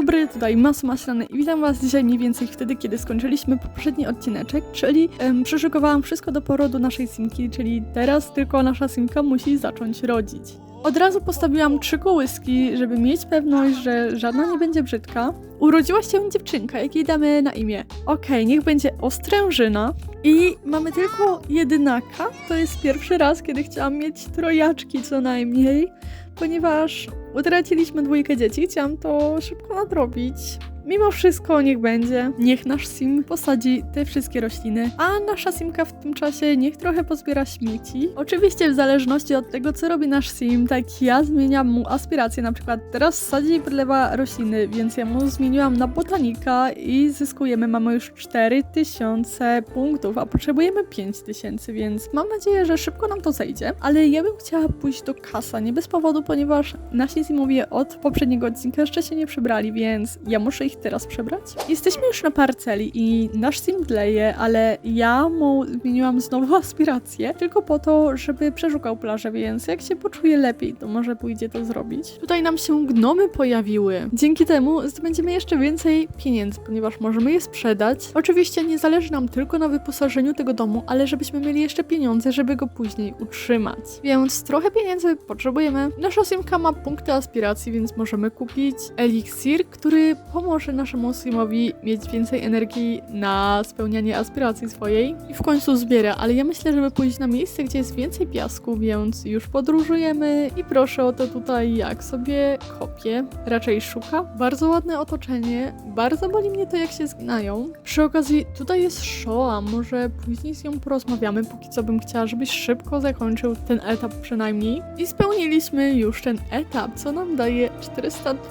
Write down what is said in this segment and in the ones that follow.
dobry, tutaj Mas Maślany i witam was dzisiaj mniej więcej wtedy, kiedy skończyliśmy poprzedni odcineczek, czyli em, wszystko do porodu naszej simki, czyli teraz tylko nasza simka musi zacząć rodzić. Od razu postawiłam trzy kołyski, żeby mieć pewność, że żadna nie będzie brzydka. Urodziła się dziewczynka, jakiej damy na imię. Okej, niech będzie Ostrężyna. I mamy tylko jedynaka. To jest pierwszy raz, kiedy chciałam mieć trojaczki co najmniej, ponieważ utraciliśmy dwójkę dzieci, chciałam to szybko nadrobić. Mimo wszystko niech będzie, niech nasz sim posadzi te wszystkie rośliny, a nasza simka w tym czasie niech trochę pozbiera śmieci. Oczywiście w zależności od tego, co robi nasz sim, tak ja zmieniam mu aspiracje, na przykład teraz sadzi i podlewa rośliny, więc ja mu zmieniłam na botanika i zyskujemy, mamy już 4000 punktów, a potrzebujemy 5000, więc mam nadzieję, że szybko nam to zejdzie, ale ja bym chciała pójść do kasa, nie bez powodu, ponieważ nasi simowie od poprzedniego odcinka jeszcze się nie przybrali, więc ja muszę ich teraz przebrać. Jesteśmy już na parceli i nasz sim dleje, ale ja mu zmieniłam znowu aspirację, tylko po to, żeby przeszukał plażę, więc jak się poczuje lepiej, to może pójdzie to zrobić. Tutaj nam się gnomy pojawiły. Dzięki temu zdobędziemy jeszcze więcej pieniędzy, ponieważ możemy je sprzedać. Oczywiście nie zależy nam tylko na wyposażeniu tego domu, ale żebyśmy mieli jeszcze pieniądze, żeby go później utrzymać. Więc trochę pieniędzy potrzebujemy. Nasza simka ma punkty aspiracji, więc możemy kupić eliksir, który pomoże naszemu simowi mieć więcej energii na spełnianie aspiracji swojej i w końcu zbiera, ale ja myślę, żeby pójść na miejsce, gdzie jest więcej piasku, więc już podróżujemy i proszę o to tutaj, jak sobie kopię, raczej szuka. Bardzo ładne otoczenie, bardzo boli mnie to, jak się zginają. Przy okazji, tutaj jest Shoa, może później z nią porozmawiamy, póki co bym chciała, żebyś szybko zakończył ten etap przynajmniej. I spełniliśmy już ten etap, co nam daje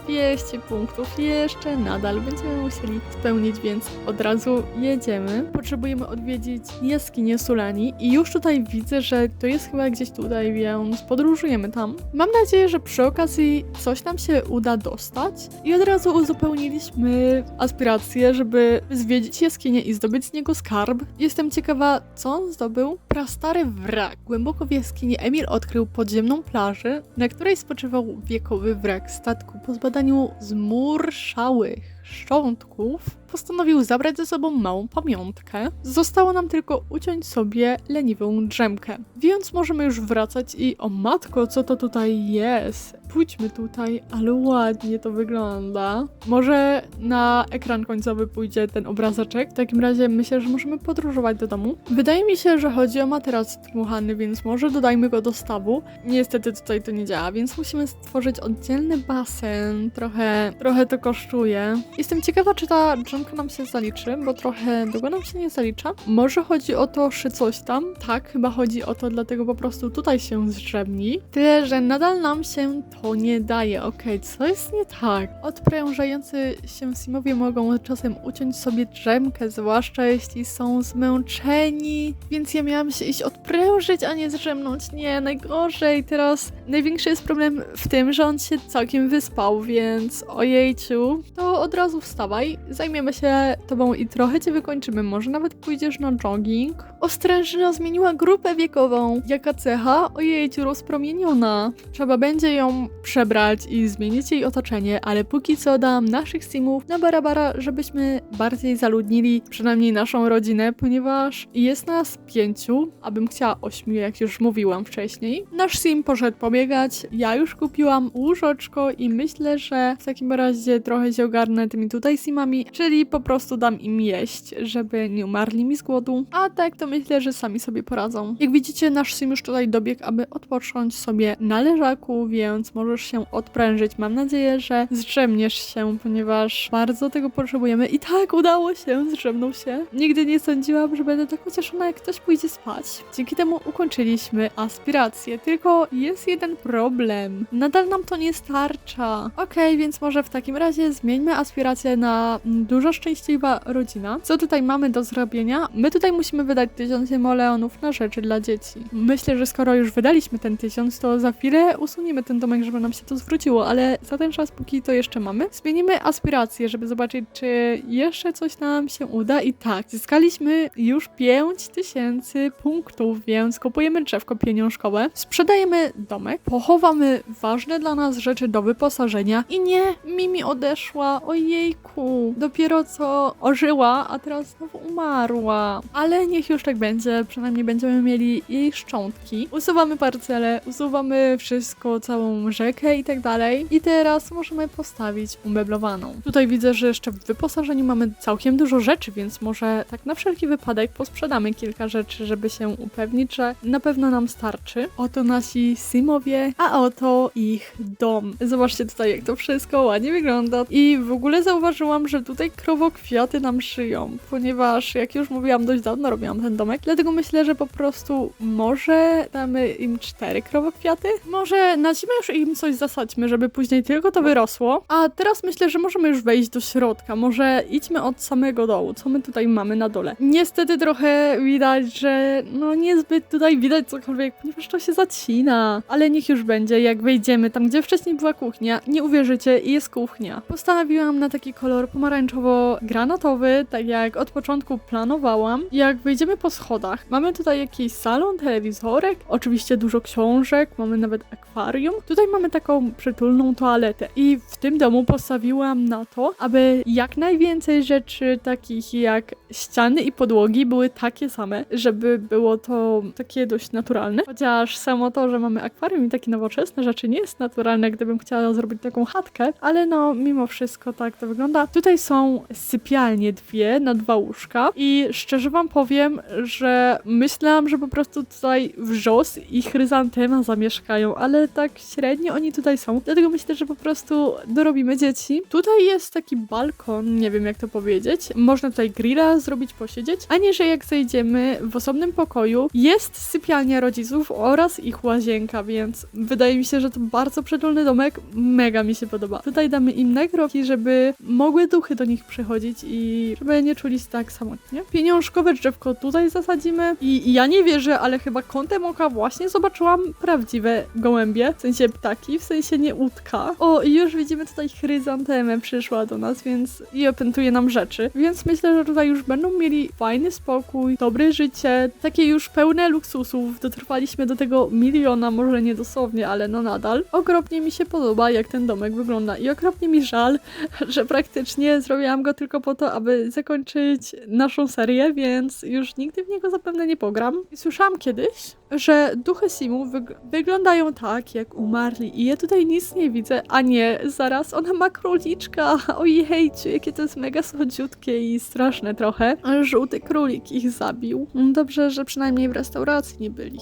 400-200 punktów jeszcze nadal będziemy musieli spełnić, więc od razu jedziemy. Potrzebujemy odwiedzić jaskinię Sulani i już tutaj widzę, że to jest chyba gdzieś tutaj, więc podróżujemy tam. Mam nadzieję, że przy okazji coś nam się uda dostać i od razu uzupełniliśmy aspiracje, żeby zwiedzić jaskinię i zdobyć z niego skarb. Jestem ciekawa, co on zdobył. Prastary wrak. Głęboko w jaskini Emil odkrył podziemną plażę, na której spoczywał wiekowy wrak statku. Po zbadaniu zmurszałych szczątków postanowił zabrać ze sobą małą pamiątkę. Zostało nam tylko uciąć sobie leniwą drzemkę. Więc możemy już wracać i o matko, co to tutaj jest? Pójdźmy tutaj, ale ładnie to wygląda. Może na ekran końcowy pójdzie ten obrazeczek. W takim razie myślę, że możemy podróżować do domu. Wydaje mi się, że chodzi o materac dmuchany, więc może dodajmy go do stawu. Niestety tutaj to nie działa, więc musimy stworzyć oddzielny basen. Trochę, trochę to kosztuje. Jestem ciekawa, czy ta drzemka nam się zaliczy, bo trochę długo nam się nie zalicza. Może chodzi o to, że coś tam. Tak, chyba chodzi o to, dlatego po prostu tutaj się zdrzemni. Tyle, że nadal nam się to nie daje. Okej, co jest nie tak? Odprężający się simowie mogą czasem uciąć sobie drzemkę, zwłaszcza jeśli są zmęczeni. Więc ja miałam się iść odprężyć, a nie zdrzemnąć. Nie, najgorzej. Teraz największy jest problem w tym, że on się całkiem wyspał, więc ojejciu, to od razu wstawaj. Zajmiemy się tobą i trochę cię wykończymy. Może nawet pójdziesz na jogging. Ostrężyna zmieniła grupę wiekową. Jaka cecha? Ojejciu, rozpromieniona. Trzeba będzie ją przebrać i zmienić jej otoczenie, ale póki co dam naszych simów na barabara, żebyśmy bardziej zaludnili przynajmniej naszą rodzinę, ponieważ jest nas pięciu, abym chciała ośmiu, jak już mówiłam wcześniej. Nasz sim poszedł pobiegać, ja już kupiłam łóżeczko i myślę, że w takim razie trochę się ogarnę tymi tutaj simami, czyli po prostu dam im jeść, żeby nie umarli mi z głodu, a tak to myślę, że sami sobie poradzą. Jak widzicie, nasz sim już tutaj dobiegł, aby odpocząć sobie na leżaku, więc możesz się odprężyć. Mam nadzieję, że zdrzemniesz się, ponieważ bardzo tego potrzebujemy. I tak, udało się, zdrzemnął się. Nigdy nie sądziłam, że będę tak ucieszona, jak ktoś pójdzie spać. Dzięki temu ukończyliśmy aspirację, tylko jest jeden problem. Nadal nam to nie starcza. Okej, więc może w takim razie zmieńmy aspirację na dużo szczęśliwa rodzina. Co tutaj mamy do zrobienia? My tutaj musimy wydać tysiąc simoleonów na rzeczy dla dzieci. Myślę, że skoro już wydaliśmy ten tysiąc, to za chwilę usuniemy ten domek żeby nam się to zwróciło, ale za ten czas, póki to jeszcze mamy, zmienimy aspiracje, żeby zobaczyć, czy jeszcze coś nam się uda. I tak, zyskaliśmy już 5000 punktów, więc kupujemy drzewko pieniążkowe, sprzedajemy domek, pochowamy ważne dla nas rzeczy do wyposażenia i nie, Mimi odeszła, ojejku, dopiero co ożyła, a teraz znowu umarła. Ale niech już tak będzie, przynajmniej będziemy mieli jej szczątki. Usuwamy parcele, usuwamy wszystko, całą rzekę i tak dalej. I teraz możemy postawić umeblowaną. Tutaj widzę, że jeszcze w wyposażeniu mamy całkiem dużo rzeczy, więc może tak na wszelki wypadek posprzedamy kilka rzeczy, żeby się upewnić, że na pewno nam starczy. Oto nasi simowie, a oto ich dom. Zobaczcie tutaj, jak to wszystko ładnie wygląda. I w ogóle zauważyłam, że tutaj krowokwiaty nam szyją, ponieważ jak już mówiłam, dość dawno robiłam ten domek, dlatego myślę, że po prostu może damy im cztery krowokwiaty? Może na zimę już im coś zasadźmy, żeby później tylko to wyrosło. A teraz myślę, że możemy już wejść do środka. Może idźmy od samego dołu. Co my tutaj mamy na dole? Niestety trochę widać, że no niezbyt tutaj widać cokolwiek, ponieważ to się zacina. Ale niech już będzie, jak wejdziemy tam, gdzie wcześniej była kuchnia. Nie uwierzycie, jest kuchnia. Postanowiłam na taki kolor pomarańczowo-granatowy, tak jak od początku planowałam. Jak wejdziemy po schodach, mamy tutaj jakiś salon, telewizorek, oczywiście dużo książek, mamy nawet akwarium. Tutaj mamy taką przytulną toaletę i w tym domu postawiłam na to, aby jak najwięcej rzeczy takich jak ściany i podłogi były takie same, żeby było to takie dość naturalne. Chociaż samo to, że mamy akwarium i takie nowoczesne rzeczy nie jest naturalne, gdybym chciała zrobić taką chatkę, ale no mimo wszystko tak to wygląda. Tutaj są sypialnie dwie na dwa łóżka i szczerze wam powiem, że myślałam, że po prostu tutaj wrzos i chryzantema zamieszkają, ale tak średnio oni tutaj są. Dlatego myślę, że po prostu dorobimy dzieci. Tutaj jest taki balkon, nie wiem jak to powiedzieć. Można tutaj grilla zrobić, posiedzieć. A nie, że jak zejdziemy w osobnym pokoju jest sypialnia rodziców oraz ich łazienka, więc wydaje mi się, że to bardzo przytulny domek. Mega mi się podoba. Tutaj damy im nagrobki, żeby mogły duchy do nich przychodzić i żeby nie czuli się tak samotnie. Pieniążkowe drzewko tutaj zasadzimy i ja nie wierzę, ale chyba kątem oka właśnie zobaczyłam prawdziwe gołębie, w sensie ptaki, w sensie nie łódka. O, i już widzimy tutaj chryzantemę przyszła do nas, więc i opętuje nam rzeczy. Więc myślę, że tutaj już będą mieli fajny spokój, dobre życie, takie już pełne luksusów. Dotrwaliśmy do tego miliona, może nie dosłownie, ale no nadal. Okropnie mi się podoba, jak ten domek wygląda i okropnie mi żal, że praktycznie zrobiłam go tylko po to, aby zakończyć naszą serię, więc już nigdy w niego zapewne nie pogram. Słyszałam kiedyś, że duchy Simu wyg- wyglądają tak, jak umarli i ja tutaj nic nie widzę, a nie, zaraz ona ma króliczka, ojejciu, jakie to jest mega słodziutkie i straszne trochę. Żółty królik ich zabił. Dobrze, że przynajmniej w restauracji nie byli.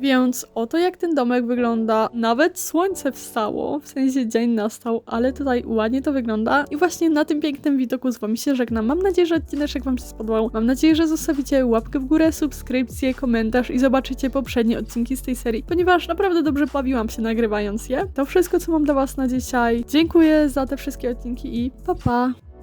Więc oto jak ten domek wygląda. Nawet słońce wstało, w sensie dzień nastał, ale tutaj ładnie to wygląda. I właśnie na tym pięknym widoku z wami się żegnam. Mam nadzieję, że odcinek wam się spodobał. Mam nadzieję, że zostawicie łapkę w górę, subskrypcję, komentarz i zobaczycie poprzednie odcinki z tej serii, ponieważ naprawdę dobrze bawiłam się nagrywając je. To wszystko, co mam dla was na dzisiaj. Dziękuję za te wszystkie odcinki i pa pa!